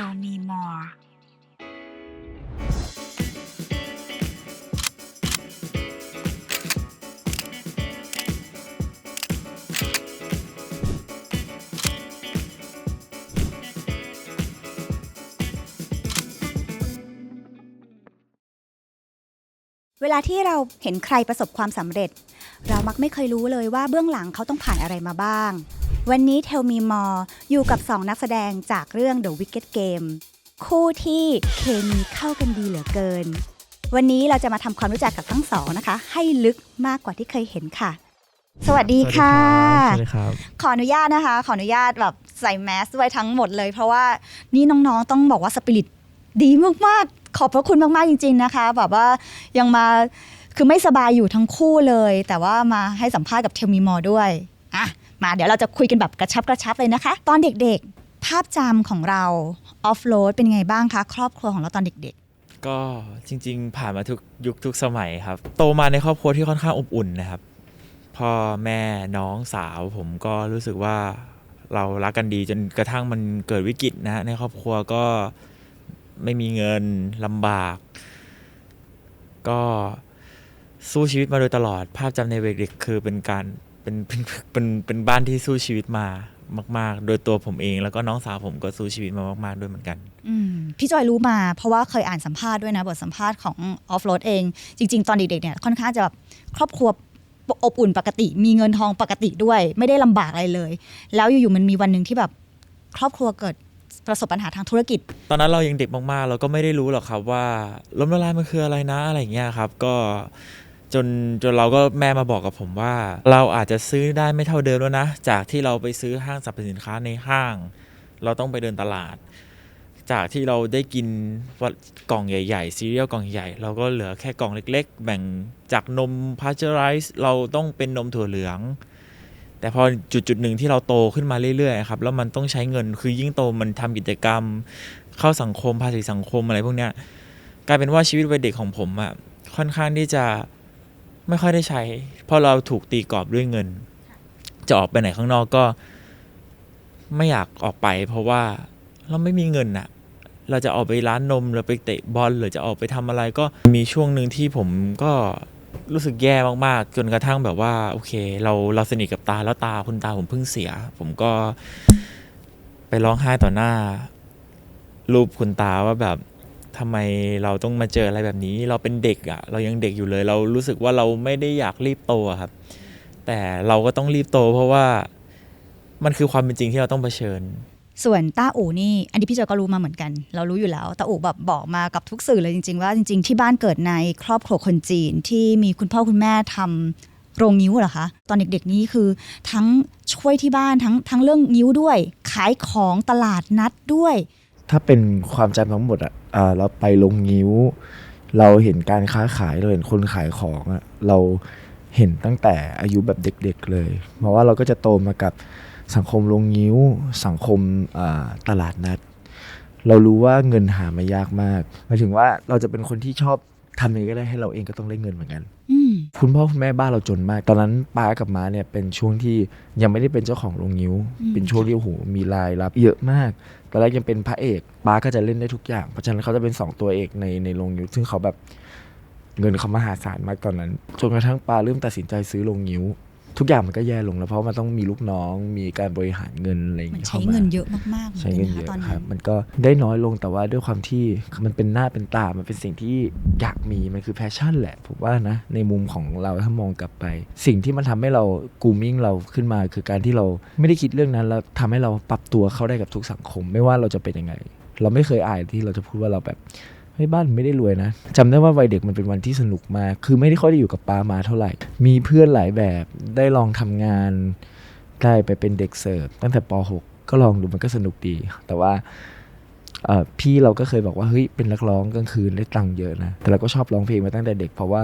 Tell me more เวลาที่เราเห็นใครประสบความสำเร็จ เรามักไม่เคยรู้เลยว่าเบื้องหลังเขาต้องผ่านอะไรมาบ้าง วันนี้ Tell Me More อยู่กับ 2 นักแสดงจากเรื่อง The Wicked Game คู่ที่เคมีเข้ากันดีเหลือเกิน วันนี้เราจะมาทำความรู้จักกับทั้งสองนะคะ ให้ลึกมากกว่าที่เคยเห็นค่ะ สวัสดีค่ะ สวัสดีครับ ขออนุญาตนะคะ ขออนุญาตแบบใส่แมสไว้ทั้งหมดเลย เพราะว่านี่น้องๆต้องบอกว่าสปิริตดีมากๆ ขอบพระคุณมากๆจริง ๆนะคะ แบบว่ายังมาคือไม่สบายอยู่ทั้งคู่เลย แต่ว่ามาให้สัมภาษณ์กับเทลมีมอด้วยอะ มาเดี๋ยวเราจะคุยกันแบบกระชับกระชับเลยนะคะ ตอนเด็กๆ ภาพจำของเราออฟโรดเป็นยังไงบ้างคะ ครอบครัวของเราตอนเด็กๆ ก็จริงๆ ผ่านมาทุกยุคทุกสมัยครับ โตมาในครอบครัวที่ค่อนข้างอบอุ่นนะครับพ่อแม่น้องสาวผมก็รู้สึกว่าเรารักกันดีจนกระทั่งมันเกิดวิกฤตนะฮะในครอบครัวก็ไม่มีเงินลำบาก ก็สู้ชีวิตมาโดยตลอดภาพจำในวัยเด็กคือเป็นการ เป็นเป็นเป็นเป็นบ้านที่สู้ชีวิตมามาก ๆ โดยตัวผมเองแล้วก็น้องสาวผมก็สู้ชีวิตมามาก ๆ ด้วยเหมือนกันๆอืมพี่จอยรู้มาเพราะว่าเคยอ่านสัมภาษณ์ด้วยนะ บทสัมภาษณ์ของออฟโรดเอง จริง ๆ ตอนเด็ก ๆ เนี่ย ค่อนข้างจะแบบครอบครัวอบอุ่นปกติ มีเงินทองปกติด้วย ไม่ได้ลำบากอะไรเลย แล้วอยู่ๆมันมีวันหนึ่งที่แบบครอบครัวเกิดประสบปัญหาทางธุรกิจ ตอนนั้นเรายังเด็กมากๆ เราก็ไม่ได้รู้หรอกครับว่าล้มละลายมันคืออะไรนะอะไรอย่างเงี้ยครับ ก็ จนจนเราก็แม่มาบอกกับผมว่า เราอาจจะซื้อได้ไม่เท่าเดิมแล้วนะ จากที่เราไปซื้อห้างสรรพสินค้าในห้าง เราต้องไปเดินตลาด จากที่เราได้กินวัดกล่องใหญ่ๆซีเรียลกล่องใหญ่ เราก็เหลือแค่กล่องเล็ก ๆ แบ่งจากนมพาสเจอไรส์เราต้องเป็นนมถั่วเหลือง แต่พอจุดจุดๆหนึ่งที่เราโตขึ้นมาเรื่อยๆครับแล้วมันต้องใช้เงินคือยิ่งโตมันทำกิจกรรม เข้าสังคมภาษีสังคมอะไรพวกเนี้ยกลายเป็นว่าชีวิตวัยเด็กของผมอะค่อนข้างที่จะ ไม่ค่อยได้ใช้เพราะเราถูกตีกรอบด้วยเงิน จะออกไปไหนข้างนอกก็ ไม่อยากออกไป เพราะว่าเราไม่มีเงินอะเราจะออกไปร้านนมหรือไปเตะบอลหรือจะออกไปทำอะไรก็มีช่วงหนึ่งที่ผมก็รู้สึกแย่มากๆ จนกระทั่งแบบว่า โอเค เราเราสนิทกับตาแล้วตาคุณตาผมเพิ่งเสีย ผมก็ไปร้องไห้ต่อหน้ารูปคุณตาว่าแบบ ทำไมเราต้องมาเจออะไรแบบนี้ เราเป็นเด็กอะ่ะ เรายังเด็กอยู่เลย เรารู้สึกว่าเราไม่ได้อยากรีบโตอะครับ แต่เราก็ต้องรีบโต เพราะว่ามันคือความเป็นจริงที่เราต้องเผชิญ ส่วนต้าอู่นี่ อันนี้พี่จอยก็รู้มาเหมือนกัน เรารู้อยู่แล้วต้าอู่แบบบอกมากับทุกสื่อเลยจริง ๆ ว่าจริง ๆ ที่บ้านเกิดในครอบครัวคนจีนที่มีคุณพ่อคุณแม่ทำโรงนิ้วเหรอคะ ตอนเด็กๆนี่คือทั้งช่วยที่บ้านทั้งทั้งเรื่องนิ้วด้วย ขายของตลาดนัดด้วย ถ้าเป็นความจำทั้งหมดอะอ่า เราไปลงงิ้ว เราเห็นการค้าขายเราเห็นคนขายของอะเราเห็นตั้งแต่อายุแบบเด็กๆเลย เพราะว่าเราก็จะโตมากับสังคมลงงิ้ว สังคมตลาดนัด เรารู้ว่าเงินหามายากมากหมายถึงว่าเราจะเป็นคนที่ชอบ ทำยังไงก็ได้ให้เราเองก็ต้องได้เงินเหมือนกันอืมคุณพ่อคุณแม่บ้านเราจนมาก ตอนนั้นป้ากับม้าเนี่ยเป็นช่วงที่ยังไม่ได้เป็นเจ้าของโรงนิ้วอืมเป็นช่วงที่โอ้โหมีรายรับเยอะมากตอนแรกยังเป็นพระเอกป้าก็จะเล่นได้ทุกอย่าง เพราะฉะนั้นเขาจะเป็นสองตัวเอกในในโรงนิ้ว ซึ่งเขาแบบเงินเขามหาศาลมากตอนนั้น จนกระทั่งป้าเริ่มตัดสินใจซื้อโรงนิ้ว ทุกอย่างมันก็แย่ลงแล้วเพราะมันต้องมีลูกน้องมีการบริหารเงินอะไรอย่างมันเงี้ยใช้ข้ามาเงินเยอะมากๆหมืใช้กัเงินนเยนะคะอะตอนคนั้รันบ มันก็ได้น้อยลงแต่ว่าด้วยความที่มันเป็นหน้าเป็นตา มันเป็นสิ่งที่อยากมีมันคือแพชชั่นแหละผมว่านะในมุมของเราถ้ามองกลับไป สิ่งที่มันทำให้เรากูมิ่งเราขึ้นมา คือการที่เราไม่ได้คิดเรื่องนั้นแล้วทำให้เราปรับตัวเข้าได้กับทุกสังคม ไม่ว่าเราจะเป็นยังไง เราไม่เคยอายที่เราจะพูดว่าเราแบบ เฮ้ยบ้านไม่ได้รวยนะจำได้ว่าวัยเด็กมันเป็นวันที่สนุกมาก คือไม่ได้ค่อยได้อยู่กับป้ามาเท่าไหร่ มีเพื่อนหลายแบบได้ลองทำงานได้ไปเป็นเด็กเสิร์ฟตั้งแต่ป .6 ก็ลองดูมันก็สนุกดี แต่ว่าพี่เราก็เคยบอกว่าเฮ้ยเป็นนักร้องกลางคืนได้ตังค์เยอะนะ แต่เราก็ชอบร้องเพลงมาตั้งแต่เด็ก เพราะว่า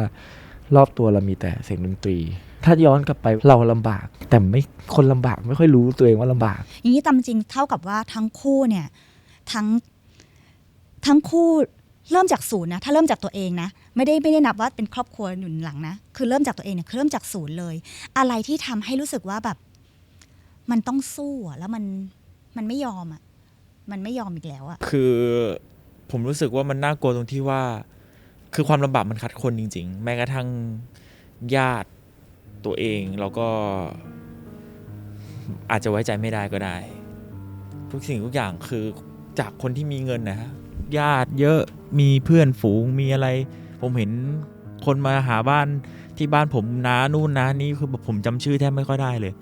รอบตัวเรามีแต่เสียงดนตรี ถ้าย้อนกลับไปเราลำบาก แต่ไม่คนลำบากไม่ค่อยรู้ตัวเองว่าลำบาก อย่างนี้ตามจริงเท่ากับว่าทั้งคู่เนี่ยทั้งทั้งคู่ เริ่มจากศูนย์นะถ้าเริ่มจากตัวเองนะไม่ได้ไม่ได้นับว่าเป็นครอบครัวหนุนหลังนะคือเริ่มจากตัวเองเนี่ยคือเริ่มจากศูนย์เลย อะไรที่ทำให้รู้สึกว่าแบบ มันต้องสู้อะแล้วมันมันไม่ยอมอะมันไม่ยอมอีกแล้วอะคือผมรู้สึกว่ามันน่ากลัวตรงที่ว่า คือความลำบากมันคัดคนจริง ๆ แม้กระทั่งญาติตัวเองแล้วก็ อาจจะไว้ใจไม่ได้ก็ได้ ทุกสิ่งทุกอย่างคือจากคนที่มีเงินนะฮะ ญาติเยอะมีเพื่อนฝูงมีอะไร ผมเห็นคนมาหาบ้านที่บ้านผมนานู่นนะนี่คือแบบผมจำชื่อแทบไม่ค่อยได้เลย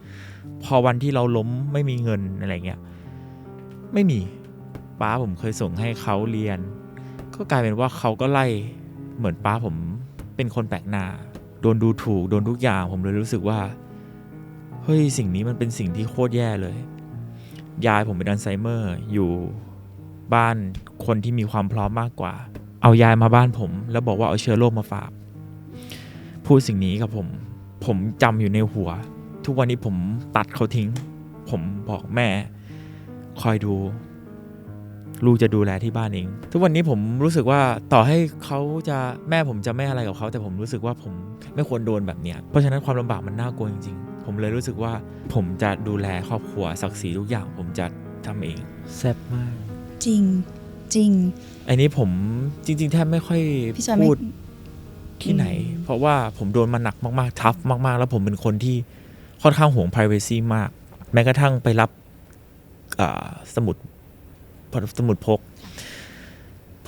พอวันที่เราล้มไม่มีเงินอะไรเงี้ยไม่มีป้าผมเคยส่งให้เขาเรียน ก็กลายเป็นว่าเขาก็ไล่เหมือนป้าผมเป็นคนแปลกหน้าโดนดูถูกโดนทุกอย่างผมเลยรู้สึกว่าเฮ้ยสิ่งนี้มันเป็นสิ่งที่โคตรแย่เลย ยายผมเป็นอัลไซเมอร์อยู่ บ้านคนที่มีความพร้อมมากกว่า เอายายมาบ้านผม แล้วบอกว่าเอาเชื้อโรคมาฝาก พูดสิ่งนี้กับผม ผมจำอยู่ในหัว ทุกวันนี้ผมตัดเขาทิ้ง ผมบอกแม่ คอยดู ลูกจะดูแลที่บ้านเอง ทุกวันนี้ผมรู้สึกว่าต่อให้เขาจะแม่ผมจะไม่อะไรกับเขา แต่ผมรู้สึกว่าผมไม่ควรโดนแบบเนี้ยเพราะฉะนั้นความลำบากมันน่ากลัวจริงๆ ผมเลยรู้สึกว่า ผมจะดูแลครอบครัวศักดิ์ศรีทุกอย่าง ผมจะทำเองแซ่บมาก จริงจริง อันนี้ผมจริง ๆ แทบไม่ค่อยพี่จอยไม่พูดที่ไหนอืมเพราะว่าผมโดนมาหนักมากๆ ทัฟมากๆ แล้วผมเป็นคนที่ค่อนข้างห่วง p r i เวซีมาก แม้กระทั่งไปรับอ่าสมุดสมุดพก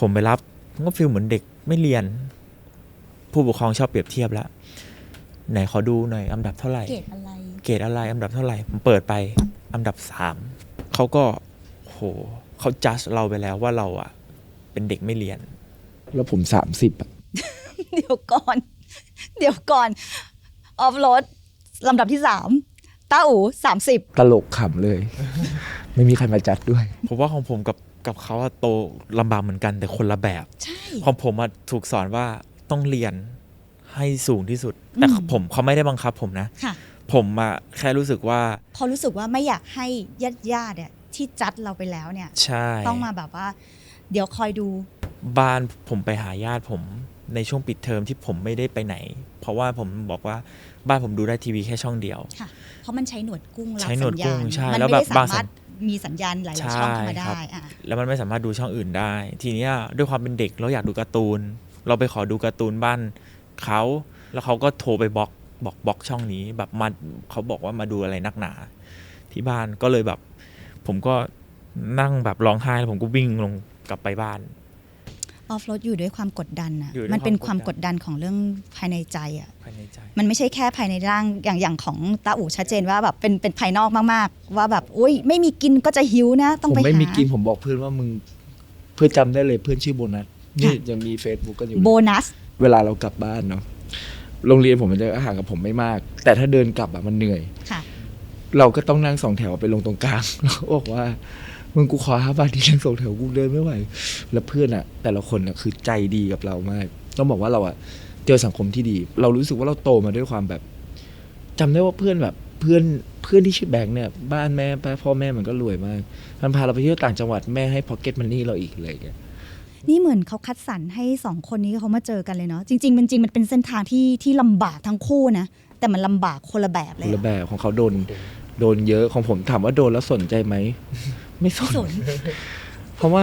ผมไปรับก็ฟีลเหมือนเด็กไม่เรียน ผู้ปกครองชอบเปรียบเทียบแล้วไหนขอดูหน่อยอันดับเท่าไหร่ เกรดอะไร เกรดอะไรอันดับเท่าไหร่ ผมเปิดไปอันดับสามเขาก็โห เขาจัดเราไปแล้วว่าเราอะเป็นเด็กไม่เรียน แล้วผมสามสิบอะเดี๋ยวก่อน เดี๋ยวก่อน ออฟโรดลำดับที่สามต้าอูสามสิบตลกขำเลย ไม่มีใครมาจัดด้วย ผมว่าของผมกับกับเขาอะโตลำบากเหมือนกันแต่คนละแบบใช่ของผมอะถูกสอนว่าต้องเรียนให้สูงที่สุด แต่อืมผมเขาไม่ได้บังคับผมนะ ค่ะ ผมอะแค่รู้สึกว่า พอรู้สึกว่าไม่อยากให้ญาติญาติๆเนี่ย ที่จัดเราไปแล้วเนี่ย ใช่ ต้องมาแบบว่า เดี๋ยวคอยดู บ้านผมไปหาญาติผมในช่วงปิดเทอมที่ผมไม่ได้ไปไหน เพราะว่าผมบอกว่าบ้านผมดูได้ทีวีแค่ช่องเดียวค่ะเพราะมันใช้หนวดกุ้งรับใช้หนวดสัญกุ้ญาณงใช่มัแล้วไม่แบบได้บาสางสัญมารถมีสัญญาณหลายๆช่องเข้ามาใช่ครัได้บอะแล้วมันไม่สามารถดูช่องอื่นได้ ทีเนี้ยด้วยความเป็นเด็กเราอยากดูการ์ตูน เราไปขอดูการ์ตูนบ้านเขาแล้วเขาก็โทรไปบล็อกบอกบล็อกช่องนี้แบบมาเขาบอกว่ามาดูอะไรนักหนา ที่บ้านก็เลยแบบ ผมก็นั่งแบบร้องไห้แล้วผมก็วิ่งลงกลับไปบ้านออฟโรดอยู่ด้วยความกดดันอะอยู่ด้วยมันเป็นความมคาวกกดดดัดันนของเรื่องภายในใจอะภายในใจมันไม่ใช่แค่ภายในร่างอย่างอย่างของตาอู่ชัดเจนว่าแบบเป็นเป็นภายนอกมากๆ ว่าแบบอุ้ยไม่มีกินก็จะหิวนะ ต้องผมไปไม่หามีกินผมบอกเพื่อนว่ามึงเพื่อนจำได้เลยเพื่อนชื่อโบนัสนี่ยังมีเฟซบุ๊กกันอยู่โบเลยนัส เวลาเรากลับบ้านเนาะโรงเรียนผมมันจะห่างกับผมไม่มาก แต่ถ้าเดินกลับอะมันเหนื่อยค่ะ เราก็ต้องนั่งสองแถวไปลงตรงกลางแล้วก็บอกว่ามึงกูขอห้าบาทที่นั่งสองแถวกูเดินไม่ไหว แล้วเพื่อนอะแต่ละคนอะคือใจดีกับเรามาก ต้องบอกว่าเราอะเจอสังคมที่ดี เรารู้สึกว่าเราโตมาด้วยความแบบจำได้ว่าเพื่อนแบบเพื่อนเพื่อนที่ชื่อแบงค์เนี่ยบ้านแม่ป้าพ่อแม่มันก็รวยมากมันพาเราไปเที่ยวต่างจังหวัดแม่ให้พ็อกเก็ตมันนี่เราอีกอะไรอย่างเงี้ยนี่เหมือนเขาคัดสรรให้สองคนนี้เขามาเจอกันเลยเนาะจริงๆมันจริงมันเป็นเส้นทางที่ที่ลำบากทั้งคู่นะแต่มันลำบากคนละแบบเลคยนละแบบของเขาโดน โดนเยอะของผมถามว่าโดนแล้วสนใจไหม ไม่สไม่นสน เพราะว่า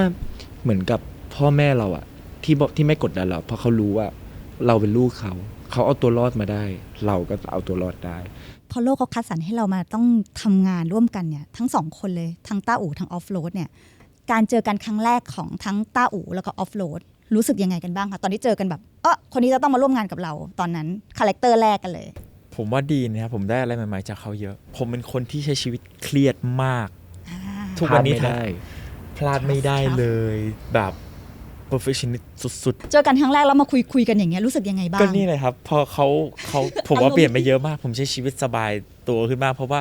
เหมือนกับพ่อแม่เราอะที่บอกที่ไม่กดดันเราเพราะเขารู้ว่า เราเป็นลูกเขา เขาเอาตัวรอดมาได้ เราก็เอาตัวรอดได้ พอโลกเขาคัดสรรให้เรามาต้องทำงานร่วมกันเนี่ย ทั้งสองคนเลยทั้งต้าอู่ทั้งออฟโรดเนี่ย การเจอกันครั้งแรกของทั้งต้าอู่แล้วก็ออฟโรดรู้สึกยังไงกันบ้างคะตอนที่เจอกันแบบเออคนนี้จะต้องมาร่วมงานกับเราตอนนั้นคาแรคเตอร์แรกกันเลย ผมว่าดีนะครับผมได้อะไรใหม่ๆจากเขาเยอะ ผมเป็นคนที่ใช้ชีวิตเครียดมากอ่าทุกวันนี้พลาดไม่ได้ พลาดไม่ได้ครับเลยแบบ perfectionist สุดเจอกันครั้งแรกแล้วมาคุยคุยกันอย่างเงี้ยรู้สึกยังไงๆบ้าก็งนี่เลยครับพอเขาเขาผมว่าอารมณ์ เปลี่ยนไปเยอะมาก ผมใช้ชีวิตสบายตัวขึ้นมาก เพราะว่า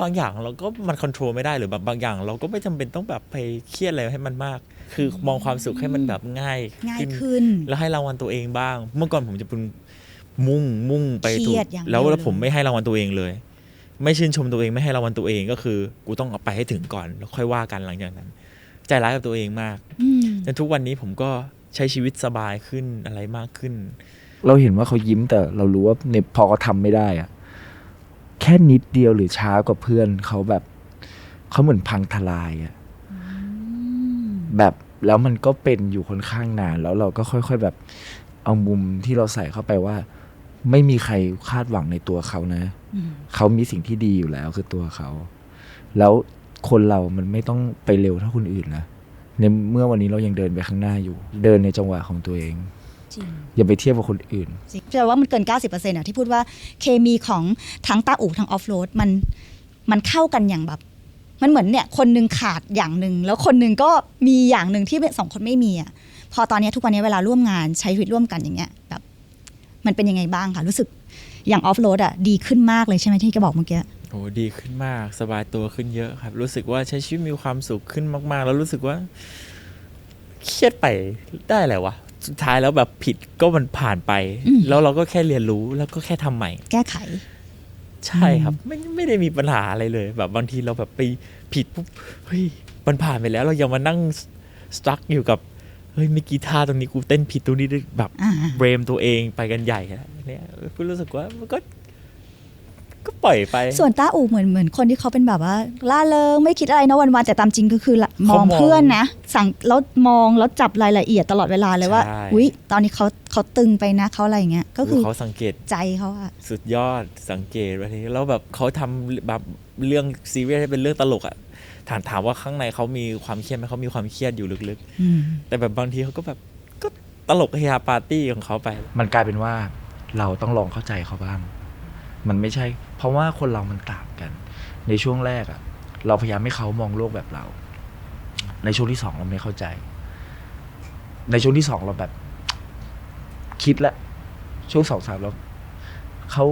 บางอย่างเราก็มันควบคุมไม่ได้หรือแบบบางอย่าง เราก็ไม่จำเป็นต้องแบบไปเครียดอะไรให้มันมาก คือมองความสุขให้มันแบบง่ายง่ายขึ้น ขึ้น แล้วให้รางวัลตัวเองบ้าง เมื่อก่อนผมจะเป็น มุ่งมุ่งไปเครีถูกยดอย่างเดียวแล้วแล้วเลยผมไม่ให้รางวัลตัวเองเลย ไม่ชื่นชมตัวเองไม่ให้รางวัลตัวเองก็คือ กูต้องเอาไปให้ถึงก่อน แล้วค่อยว่ากันหลังจากนั้น ใจร้ายกับตัวเองมากอืมจนทุกวันนี้ผมก็ใช้ชีวิตสบายขึ้นอะไรมากขึ้น เราเห็นว่าเขายิ้มแต่เรารู้ว่าในพอเขาทำไม่ได้อะแค่นิดเดียวหรือช้ากว่าเพื่อนเขาแบบเขาเหมือนพังทลายอะอืแบบแล้วมันก็เป็นอยู่ค่อนข้างนาน แล้วเราก็ค่อย ๆ แบบเอามุมที่เราใส่เข้าไปว่า ไม่มีใครคาดหวังในตัวเขานะอืมเขามีสิ่งที่ดีอยู่แล้วคือตัวเขา แล้วคนเรามันไม่ต้องไปเร็วเท่าคนอื่นนะในเมื่อวันนี้เรายังเดินไปข้างหน้าอยู่ เดินในจังหวะของตัวเองจริงอย่าไปเทียบกับคนอื่นจริงแปลว่ามันเกิน 90%อะที่พูดว่าเคมีของทั้งตาอู่ทั้งออฟโรดมันมันเข้ากันอย่างแบบ มันเหมือนเนี่ย คนหนึงขาดอย่างหนึ่งแล้วคนหนึงก็มีอย่างหนึ่งที่สองคนไม่มีอะพอตอนเนี้ยทุกวันนี้เวลาร่วมงานใช้ชีวิตร่วมกันอย่างเงี้ยแบบ มันเป็นยังไงบ้างคะรู้สึกอย่างออฟโรดอะดีขึ้นมากเลยใช่ไหมที่แกบอกเมื่อกี้โอ้ดีขึ้นมากสบายตัวขึ้นเยอะครับ รู้สึกว่าใช้ชีวิตมีความสุขขึ้นมาก ๆ แล้วรู้สึกว่า เครียดไปได้แหละวะสุดท้ายแล้วแบบผิดก็มันผ่านไป แล้วเราก็แค่เรียนรู้แล้วก็แค่ทำใหม่ แก้ไข ใช่ครับ ไม่ไม่ได้มีปัญหาอะไรเลย แบบบางทีเราแบบไปผิดปุ๊บเฮ้ยมันผ่านไปแล้ว เรายังมานั่งสตั๊กอยู่กับ เฮ้ยเมื่อกี้ท่าตรงนี้กูเต้นผิดตรงนี้ด้วยแบบอ่าเบรมตัวเองไปกันใหญ่แล้วเนี่ยก็รู้สึกว่ามันก็ ก็ปล่อยไป ส่วนต้าอูเหมือนเหมือนคนที่เขาเป็นแบบว่าล่าเริงไม่คิดอะไรนะวันๆแต่ตามจริงก็คือละมองเขามองเพื่อนนะสั่งแล้วมองแล้วจับรายละเอียดตลอดเวลาเลยว่าใช่อุ้ยตอนนี้เขาเขาตึงไปนะเขาอะไรอย่างเงี้ยก็คือเขาสังเกตใจเขาอะสุดยอดสังเกตแบบนี้แล้วแบบเขาทำแบบเรื่องซีเรียสให้เป็นเรื่องตลกอะ ถามถามว่าข้างในเขามีความเครียดไหมเขามีความเครียดอยู่ลึกอืมๆแต่แบบบางทีเขาก็แบบก็ตลกเฮฮาปาร์ตี้ของเขาไป มันกลายเป็นว่าเราต้องลองเข้าใจเขาบ้าง มันไม่ใช่ เพราะว่าคนเรามันต่างกัน ในช่วงแรกอะเราพยายามให้เขามองโลกแบบเรา ในช่วงที่สองเราไม่เข้าใจ ในช่วงที่สองเราแบบ คิดแล้วช่วงสองสามเราเขา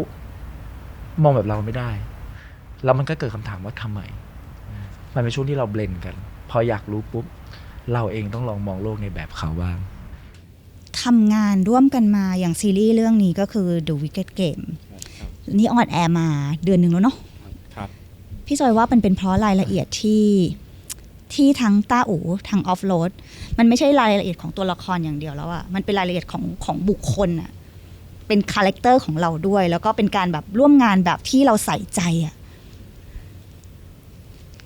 มองแบบเราไม่ได้ แล้วมันก็เกิดคำถามว่าทำไม มันเป็นช่วงที่เราเบลนกัน พออยากรู้ปุ๊บ เราเองต้องลองมองโลกในแบบเขาบ้างทำงานร่วมกันมาอย่างซีรีส์เรื่องนี้ก็คือ The Wicked Game นี่ออนแอร์มาเดือนหนึ่งแล้วเนาะครับพี่จอยว่ามันเป็นเพราะรายละเอียดที่ที่ทั้งต้าอูทั้งออฟโรดมันไม่ใช่รายละเอียดของตัวละครอย่างเดียวแล้วอะมันเป็นรายละเอียดของของบุคคลอะเป็นคาแรคเตอร์ของเราด้วย แล้วก็เป็นการแบบร่วมงานแบบที่เราใส่ใจอะ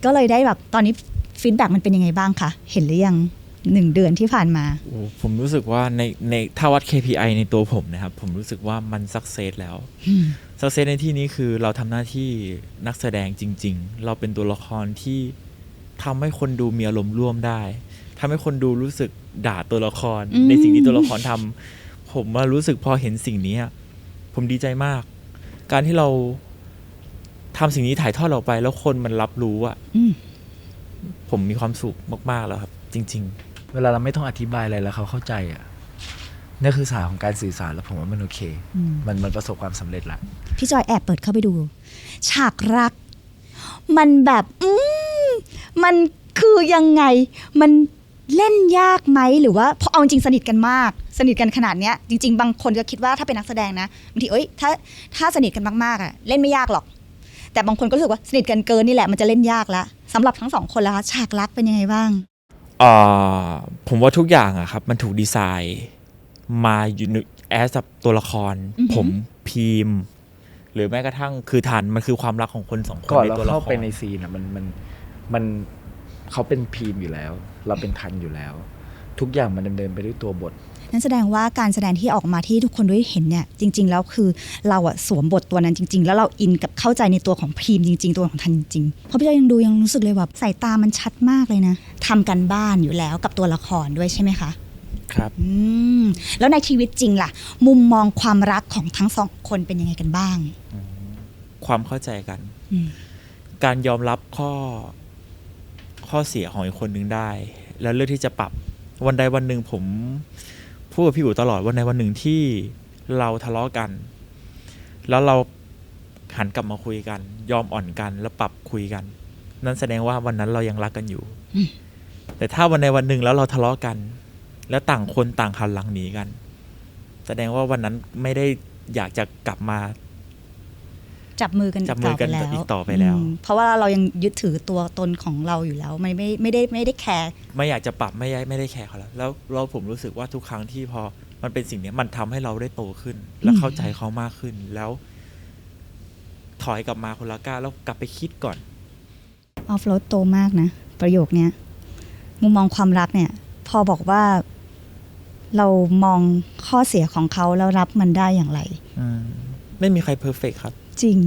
ก็เลยได้แบบตอนนี้ฟีดแบ็มันเป็นยังไงบ้างคะเห็นหรือยังหนึ่งเดือนที่ผ่านมาโอ้ผมรู้สึกว่าในในถ้าวัด KPI ในตัวผมนะครับ ผมรู้สึกว่ามันสักเซสแล้วสักเซสในที่นี้คือเราทำหน้าที่นักแสดงจริง ๆ เราเป็นตัวละครที่ทำให้คนดูมีอารมณ์ร่วมได้ทำให้คนดูรู้สึกด่าตัวละครอืมในสิ่งที่ตัวละครทำผมว่ารู้สึกพอเห็นสิ่งนี้อะผมดีใจมาก การที่เรา ทำสิ่งนี้ถ่ายทอดออกไปแล้วคนมันรับรู้อะอืมผมมีความสุขมากๆแล้วครับ จริง ๆ เวลาเราไม่ต้องอธิบายอะไรแล้วเขาเข้าใจอะนี่คือศาสตร์ของการสื่อสารแล้วผมว่ามันโอเคอืมมันมันประสบความสำเร็จละพี่จอยแอบเปิดเข้าไปดู ฉากรัก มันแบบ อืมมันคือยังไง มันเล่นยากไหมหรือว่าเพราะเอาจริงๆสนิทกันมาก สนิทกันขนาดเนี้ยจริง ๆ บางคนก็คิดว่าถ้าเป็นนักแสดงนะบางทีเอ้ยถ้าถ้าสนิทกันมากๆอะเล่นไม่ยากหรอก แต่บางคนก็รู้สึกว่าสนิทกันเกินนี่แหละมันจะเล่นยากละสำหรับทั้งสองคนแล้วคะฉากรักเป็นยังไงบ้างอ่าผมว่าทุกอย่างอะครับมันถูกดีไซน์มาอยู่ในแอสกับตัวละครอือหือผมพีมหรือแม้กระทั่งคือฐานมันคือความรักของคนสองคนก่อนในเราตัวละเข้าคไปรในซีนอะมันมันมันเขาเป็นพีมอยู่แล้ว เราเป็นทันอยู่แล้ว ทุกอย่างมันดำเนินไปด้วยตัวบท นั่นแสดงว่าการแสดงที่ออกมาที่ทุกคนได้เห็นเนี่ยจริง ๆ แล้วคือเราอะสวมบทตัวนั้นจริง ๆ แล้วเราอินกับเข้าใจในตัวของพีมจริง ๆ ตัวของทันจริงๆเพราะพี่จอยยังดูยังรู้สึกเลยแบบสายตามันชัดมากเลยนะทำกันบ้านอยู่แล้วกับตัวละครด้วยใช่ไหมคะครับอืมแล้วในชีวิตจริงล่ะ มุมมองความรักของทั้งสองคนเป็นยังไงกันบ้าง ความเข้าใจกันอืมการยอมรับข้อ ข้อเสียของอีกคนนึงได้ แล้วเลือกที่จะปรับวันใดวันหนึ่งผม พูดกับพี่อู๋ตลอดว่าในวันหนึ่งที่เราทะเลาะกัน แล้วเราหันกลับมาคุยกัน ยอมอ่อนกันแล้วปรับคุยกัน นั่นแสดงว่าวันนั้นเรายังรักกันอยู่ แต่ถ้าวันในวันหนึ่งแล้วเราทะเลาะกัน แล้วต่างคนต่างหันหลังหนีกัน แสดงว่าวันนั้นไม่ได้อยากจะกลับมา จับมือกันจับมือกันต่อไปแล้วอีกต่อไปแล้วมเพราะว่าเรายังยึดถือตัวตนของเราอยู่แล้วไม่ไม่ไม่ได้ไม่ได้แคร์ไม่อยากจะปรับไม่ได้ไม่ได้แคร์เขาแล้วแล้วเราผมรู้สึกว่าทุกครั้งที่พอมันเป็นสิ่งเนี้ยมันทำให้เราได้โตขึ้น และอืมเข้าใจเขามากขึ้นแล้ว ถอยกลับมาคนละก้าวแล้วกลับไปคิดก่อนออฟโรดโตมากนะ ประโยคเนี้ยมุมมองความรักเนี่ย พอบอกว่าเรามองข้อเสียของเขาแล้วรับมันได้อย่างไรอืมไม่มีใครเพอร์เฟกครับ จริง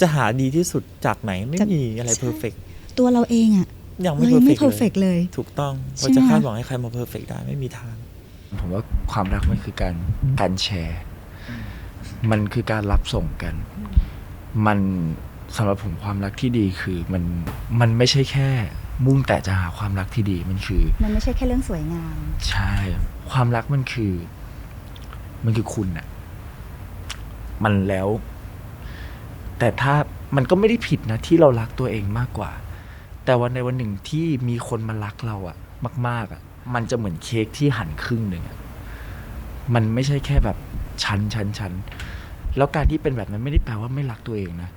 จะหาดีที่สุดจากไหนไม่จากมีอะไรใช่เพอร์เฟกตัวเราเองอะยังไม่เราเพอยังร์เฟไม่กเพอร์เฟกเลยเลยถูกต้องใช่ว่าจะไหมคาดคะหวังให้ใครมาเพอร์เฟกได้ไม่มีทาง ผมว่าความรักมันคือการการแชร์ มันคือการรับส่งกัน มันสำหรับผมความรักที่ดีคือมันมันไม่ใช่แค่ มุ่งแต่จะหาความรักที่ดีมันคือ มันไม่ใช่แค่เรื่องสวยงาม ใช่ ความรักมันคือ มันคือคุณอะมันแล้ว แต่ถ้ามันก็ไม่ได้ผิดนะที่เรารักตัวเองมากกว่า แต่วันในวันหนึ่งที่มีคนมารักเราอะมาก ๆอะมันจะเหมือนเค้กที่หั่นครึ่งหนึ่งอะมันไม่ใช่แค่แบบชั้นชั้นชั้นแล้วการที่เป็นแบบนั้นไม่ได้แปลว่าไม่รักตัวเองนะ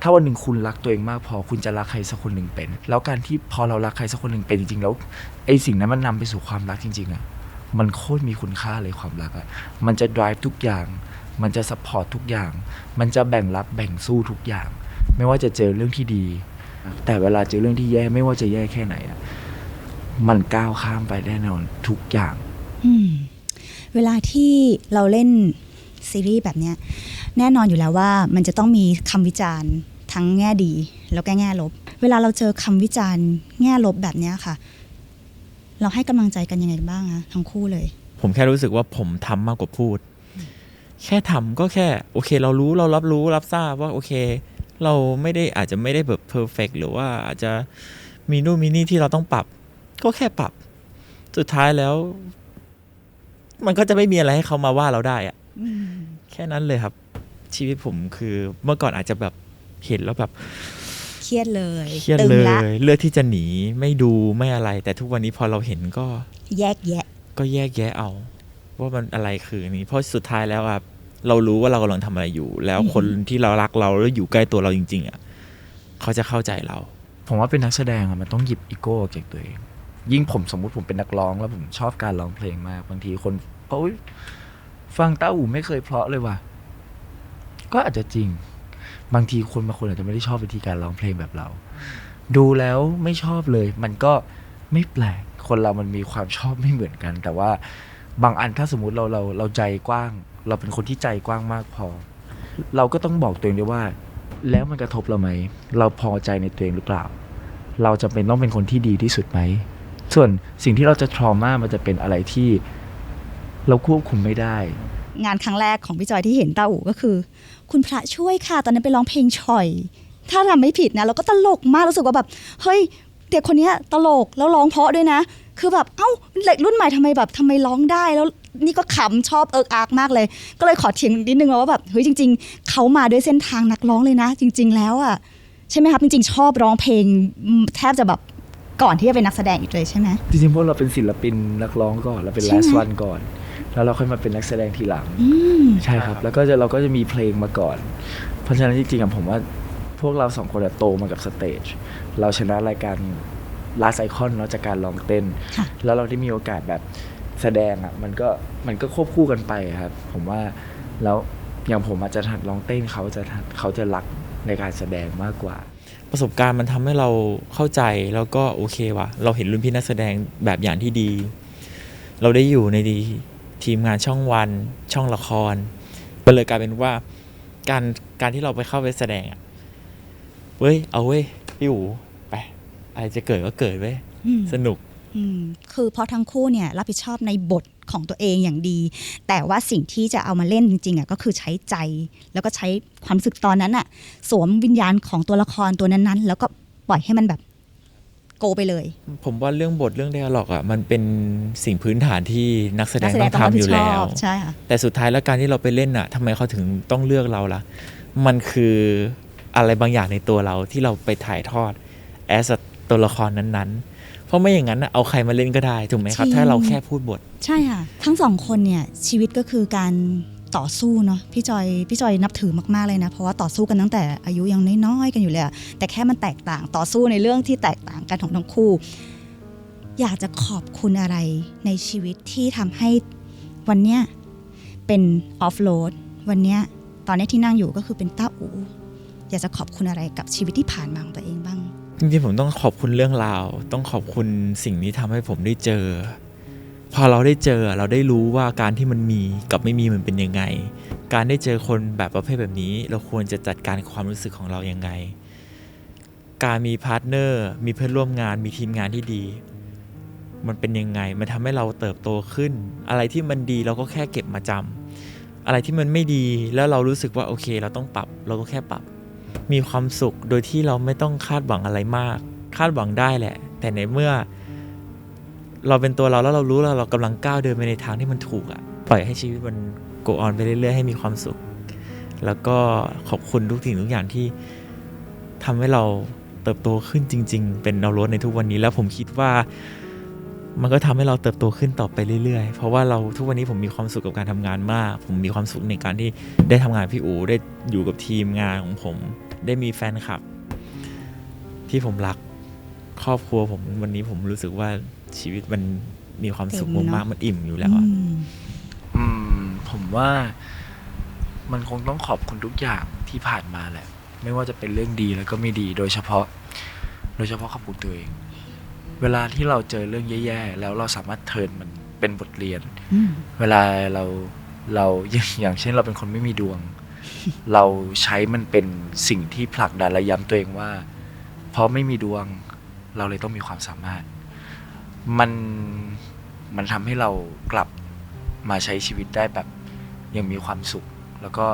ถ้าวันหนึ่งคุณรักตัวเองมากพอคุณจะรักใครสักคนหนึ่งเป็น แล้วการที่พอเรารักใครสักคนหนึ่งเป็นจริงๆ แล้วไอ้สิ่งนั้นมันนำไปสู่ความรักจริง ๆอะมันโคตรมีคุณค่าเลยความรักอะมันจะ drive ทุกอย่าง มันจะ support ทุกอย่าง มันจะแบ่งรับแบ่งสู้ทุกอย่าง ไม่ว่าจะเจอเรื่องที่ดี แต่เวลาเจอเรื่องที่แย่ไม่ว่าจะแย่แค่ไหนอะมันก้าวข้ามไปแน่นอนทุกอย่างอืมเวลาที่เราเล่นซีรีส์แบบเนี้ยแน่นอนอยู่แล้วว่ามันจะต้องมีคำวิจารณ์ทั้งแง่ดี แล้วก็แง่ลบ เวลาเราเจอคำวิจารณ์แง่ลบแบบเนี้ยค่ะ เราให้กำลังใจกันยังไงบ้างคะทั้งคู่เลย ผมแค่รู้สึกว่าผมทำมากกว่าพูด แค่ทำก็แค่โอเค เรารู้เรารับรู้รับทราบว่าโอเค เราไม่ได้อาจจะไม่ได้แบบเพอร์เฟกหรือว่าอาจจะมีนู่นมีนี่ที่เราต้องปรับ ก็แค่ปรับ สุดท้ายแล้ว มันก็จะไม่มีอะไรให้เขามาว่าเราได้อะแค่นั้นเลยครับ ชีวิตผมคือเมื่อก่อนอาจจะแบบเห็นแล้วแบบเครียดเลยเครียดตึงเลยละเลือกที่จะหนีไม่ดูไม่อะไร แต่ทุกวันนี้พอเราเห็นก็ แยกแยะ ก็แยกแยะเอา ว่ามันอะไรคืออันนี้ เพราะสุดท้ายแล้วอะเรารู้ว่าเรากำลังทำอะไรอยู่ แล้วอือฮึคนที่เรารักเราแล้วอยู่ใกล้ตัวเราจริง ๆอะเขาจะเข้าใจเรา ผมว่าเป็นนักแสดงอะมันต้องหยิบอีโก้ออกจากตัวเองยิ่งผมสมมุติผมเป็นนักร้องแล้วผมชอบการร้องเพลงมากบางทีคนโอ้ยฟังต้าอู่ไม่เคยเพราะเลยว่ะก็อาจจะจริง บางทีคนบางคนอาจจะไม่ได้ชอบวิธีการร้องเพลงแบบเรา ดูแล้วไม่ชอบเลย มันก็ไม่แปลกคนเรามันมีความชอบไม่เหมือนกัน แต่ว่า บางอันถ้าสมมติเราเราเราใจกว้าง เราเป็นคนที่ใจกว้างมากพอ เราก็ต้องบอกตัวเองด้วยว่า แล้วมันกระทบเราไหม เราพอใจในตัวเองหรือเปล่า เราจะเป็นต้องเป็นคนที่ดีที่สุดไหม ส่วนสิ่งที่เราจะทรมามันจะเป็นอะไรที่เราควบคุมไม่ได้ งานครั้งแรกของพี่จอยที่เห็นตาอู่ก็คือ คุณพระช่วยค่ะ ตอนนั้นไปร้องเพลงฉ่อย ถ้าทำไม่ผิดนะเราก็ตลกมากรู้สึกว่าแบบ เฮ้ยเด็กคนนี้ตลกแล้วร้องเพราะด้วยนะ คือแบบเอ้าเด็กรุ่นใหม่ทำไมแบบทำไมร้องได้แล้วนี่ก็ขำชอบเอิกอาร์กมากเลย ก็เลยขอเถียงนิดนึงว่าแบบเฮ้ยจริง ๆเขามาด้วยเส้นทางนักร้องเลยนะ จริง ๆ แล้วอะใช่ไหมครับจริง ๆ ชอบร้องเพลงแทบจะแบบก่อนที่จะเป็นนักแสดงอีกเลยใช่ไหมจริงๆพวกเราเป็นศิลปินนักร้องก่อนเราเป็นใช่ไหม last one ก่อน แล้วเราค่อยมาเป็นนักแสดงทีหลังอืมใช่ครับ แล้วก็จะเราก็จะมีเพลงมาก่อน เพราะฉะนั้นจริงๆอะผมว่าพวกเราสองคนอะโตมากับสเตจเราชนะรายการ last icon เนาะจากการร้องเต้นค่ะแล้วเราได้มีโอกาสแบบแสดงอะมันก็มันก็ควบคู่กันไปครับ ผมว่าแล้วอย่างผมอาจจะถนัดร้องเต้นเขาจะถนัดเขาจะรักในการแสดงมากกว่า ประสบการณ์มันทำให้เราเข้าใจแล้วก็โอเคว่ะ เราเห็นรุ่นพี่นักแสดงแบบอย่างที่ดี เราได้อยู่ในดีทีมงานช่องวันช่องละครมันเลยกลายเป็นว่าการการที่เราไปเข้าไปแสดงอะเว้ยเอาเว้ยพี่อู๋ไป อะไรจะเกิดก็เกิดเว้ยอืมสนุกอืมคือเพราะทั้งคู่เนี่ยรับผิดชอบในบทของตัวเองอย่างดี แต่ว่าสิ่งที่จะเอามาเล่นจริงๆอะก็คือใช้ใจ แล้วก็ใช้ความรู้สึกตอนนั้นอะ สวมวิญญาณของตัวละครตัวนั้นๆ แล้วก็ปล่อยให้มันแบบโกไปเลย ผมว่าเรื่องบทเรื่อง d ด a ล็อกอะมันเป็นสิ่งพื้นฐานที่นักแสดนังกแสดต้งองต้องรับทำอผิดยู่ชแล้อวบใช่ค่ะแต่สุดท้ายแล้วการที่เราไปเล่นอะทำไมเขาถึงต้องเลือกเราล่ะ มันคืออะไรบางอย่างในตัวเราที่เราไปถ่ายทอดแอส ตัวละครนั้นๆ เพราะไม่อย่างนั้นน่ะเอาใครมาเล่นก็ได้ถูกไหมครับจริงถ้าเราแค่พูดบท ใช่ค่ะ ทั้งสองคนเนี่ยชีวิตก็คือการต่อสู้เนาะพี่จอยพี่จอยนับถือมากๆเลยนะ เพราะว่าต่อสู้กันตั้งแต่อายุยังน้อยๆกันอยู่เลยอะแต่แค่มันแตกต่างต่อสู้ในเรื่องที่แตกต่างกันของทั้งคู่ อยากจะขอบคุณอะไรในชีวิตที่ทำให้วันเนี้ยเป็นออฟโรดวันเนี้ยตอนนี้ที่นั่งอยู่ก็คือเป็นต้าอูอยากจะขอบคุณอะไรกับชีวิตที่ผ่านมาของตัวเองบ้าง จริงๆผมต้องขอบคุณเรื่องราว ต้องขอบคุณสิ่งนี้ทำให้ผมได้เจอ พอเราได้เจอเราได้รู้ว่าการที่มันมีกับไม่มีมันเป็นยังไง การได้เจอคนแบบประเภทแบบนี้ เราควรจะจัดการความรู้สึกของเรายังไง การมีพาร์ทเนอร์มีเพื่อนร่วมงาน มีทีมงานที่ดี มันเป็นยังไง มันทำให้เราเติบโตขึ้น อะไรที่มันดีเราก็แค่เก็บมาจำอะไรที่มันไม่ดีแล้วเรารู้สึกว่าโอเค เราต้องปรับ เราก็แค่ปรับ มีความสุขโดยที่เราไม่ต้องคาดหวังอะไรมาก คาดหวังได้แหละ แต่ในเมื่อ เราเป็นตัวเราแล้วเรารู้แล้วเรากำลังก้าวเดินไปในทางที่มันถูกอะปล่อยให้ชีวิตมัน go on ไปเรื่อยๆให้มีความสุข แล้วก็ขอบคุณทุกสิ่งทุกอย่างที่ทำให้เราเติบโตขึ้นจริง ๆ เป็นเรารถในทุกวันนี้แล้วผมคิดว่า มันก็ทำให้เราเติบโตขึ้นต่อไปเรื่อยๆ เพราะว่าเราทุกวันนี้ผมมีความสุขกับการทำงานมาก ผมมีความสุขในการที่ได้ทำงานพี่อูได้อยู่กับทีมงานของผม ได้มีแฟนคลับ ที่ผมรักครอบครัวผมวันนี้ผมรู้สึกว่าชีวิตมันมีความสุขเต็มเนอะมากๆมันอิ่มอยู่แล้วอะอืมอืม ผมว่า มันคงต้องขอบคุณทุกอย่างที่ผ่านมาแหละ ไม่ว่าจะเป็นเรื่องดีแล้วก็ไม่ดี โดยเฉพาะ โดยเฉพาะขอบคุณตัวเอง เวลาที่เราเจอเรื่องแย่ๆ แล้วเราสามารถเทิร์นมันเป็นบทเรียนอืมเวลาเราเราอย่างอย่างเช่นเราเป็นคนไม่มีดวง เราใช้มันเป็นสิ่งที่ผลักดันและย้ำตัวเองว่า เพราะไม่มีดวงเราเลยต้องมีความสามารถ มันมันทำให้เรากลับมาใช้ชีวิตได้แบบยังมีความสุข แล้วก็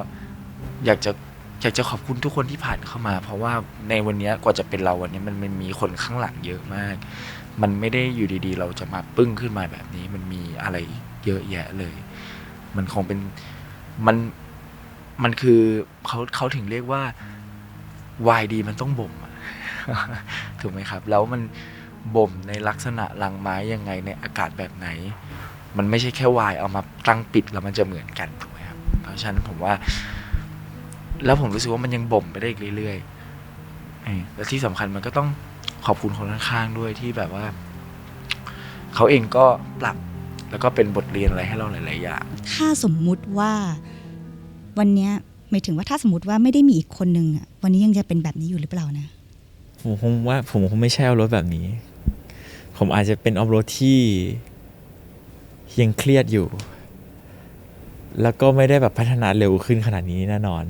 อยากจะ อยากจะขอบคุณทุกคนที่ผ่านเข้ามา เพราะว่าในวันนี้กว่าจะเป็นเราวันนี้มันมันมีคนข้างหลังเยอะมาก มันไม่ได้อยู่ดีๆ เราจะมาปึ้งขึ้นมาแบบนี้ มันมีอะไรเยอะแยะเลย มันคงเป็นมันมันคือเขาเขาถึงเรียกว่าวายดีมันต้องบ่มถูกไหมครับ แล้วมันบ่มในลักษณะลังไม้ยังไงในอากาศแบบไหน มันไม่ใช่แค่วายเอามาตั้งปิดแล้วมันจะเหมือนกันถูกไหมครับ เพราะฉะนั้นผมว่า แล้วผมรู้สึกว่ามันยังบ่มไปได้อีกเรื่อยๆเออและที่สำคัญมันก็ต้องขอบคุณคนข้างๆด้วยที่แบบว่า เขาเองก็ปรับแล้วก็เป็นบทเรียนอะไรให้เราหลายๆอย่าง ถ้าสมมุติว่าวันเนี้ยหมายถึงว่าถ้าสมมติว่าไม่ได้มีอีกคนนึงอะวันนี้ยังจะเป็นแบบนี้อยู่หรือเปล่านะผมคงว่าผมคงไม่ใช่เอารถแบบนี้ ผมอาจจะเป็นออฟโรถที่ยังเครียดอยู่ แล้วก็ไม่ได้แบบพัฒนาเร็วขึ้นขนาดนี้แน่นอน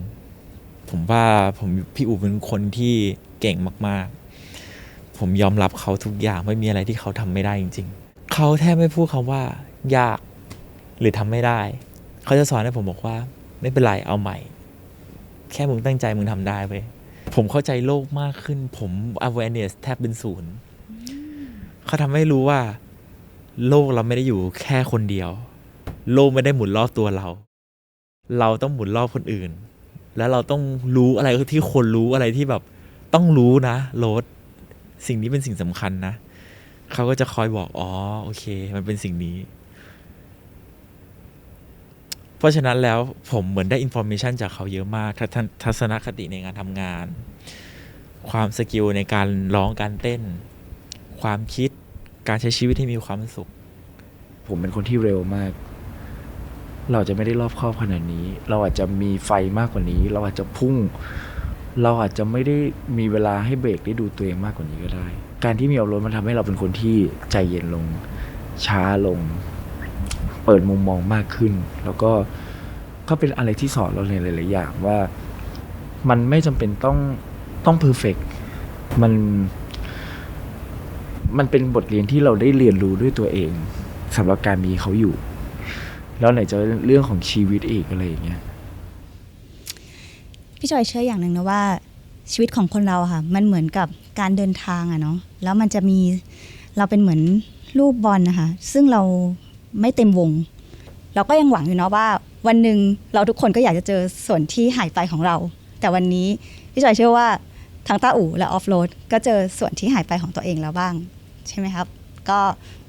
ผมว่าผมพี่อู๋เป็นคนที่เก่งมากๆ ผมยอมรับเขาทุกอย่างไม่มีอะไรที่เขาทำไม่ได้จริง ๆ เขาแทบไม่พูดคำว่า ยากหรือทำไม่ได้ เขาจะสอนให้ผมบอกว่า ไม่เป็นไรเอาใหม่ แค่มึงตั้งใจมึงทำได้เว้ยผมเข้าใจโลกมากขึ้น ผม awareness แทบเป็นศูนย์เขาทำให้รู้ว่า โลกเราไม่ได้อยู่แค่คนเดียว โลกไม่ได้หมุนรอบตัวเรา เราต้องหมุนรอบคนอื่น แล้วเราต้องรู้อะไรที่คนรู้อะไรที่แบบต้องรู้นะโรสสิ่งนี้เป็นสิ่งสำคัญนะเขาก็จะคอยบอกอ๋อโอเค มันเป็นสิ่งนี้ เพราะฉะนั้นแล้วผมเหมือนได้อินโฟ a t ชันจากเขาเยอะมากทัศนคติในการทำงาน ความสกิลในการร้องการเต้น ความคิดการใช้ชีวิตให้มีความสุข ผมเป็นคนที่เร็วมาก เราจะไม่ได้รอบครอบขนาดนี้ เราอาจจะมีไฟมากกว่านี้ เราอาจจะพุ่ง เราอาจจะไม่ได้มีเวลาให้เบรกได้ดูตัวเองมากกว่านี้ก็ได้ การที่มีอารมณ์มันทำให้เราเป็นคนที่ใจเย็นลง ช้าลง เปิดมุมมองมากขึ้น แล้วก็ก็เป็นอะไรที่สอนเราในหลาย ๆ อย่างว่ามันไม่จำเป็นต้องต้องเพอร์เฟกมัน มันเป็นบทเรียนที่เราได้เรียนรู้ด้วยตัวเองสำหรับการมีเขาอยู่ แล้วไหนจะเรื่องของชีวิตอีกอะไรอย่างเงี้ยพี่จอยเชื่ออย่างหนึ่งนะว่า ชีวิตของคนเราค่ะ มันเหมือนกับการเดินทางอะเนาะแล้วมันจะมีเราเป็นเหมือนลูกบอลนะคะ ซึ่งเราไม่เต็มวง เราก็ยังหวังอยู่เนาะว่า วันหนึ่งเราทุกคนก็อยากจะเจอส่วนที่หายไปของเรา แต่วันนี้พี่จอยเชื่อว่าทั้งต้าอู่และออฟโรดก็เจอส่วนที่หายไปของตัวเองแล้วบ้าง ใช่ไหมครับ ก็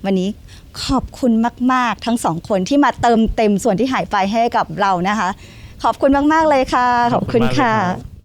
วันนี้ขอบคุณมาก ๆ ทั้งสองคนที่มาเติมเต็มส่วนที่หายไปให้กับเรานะคะ ขอบคุณมาก ๆ เลยค่ะ ขอบคุณขอบคุณมากเลยค่ะครับ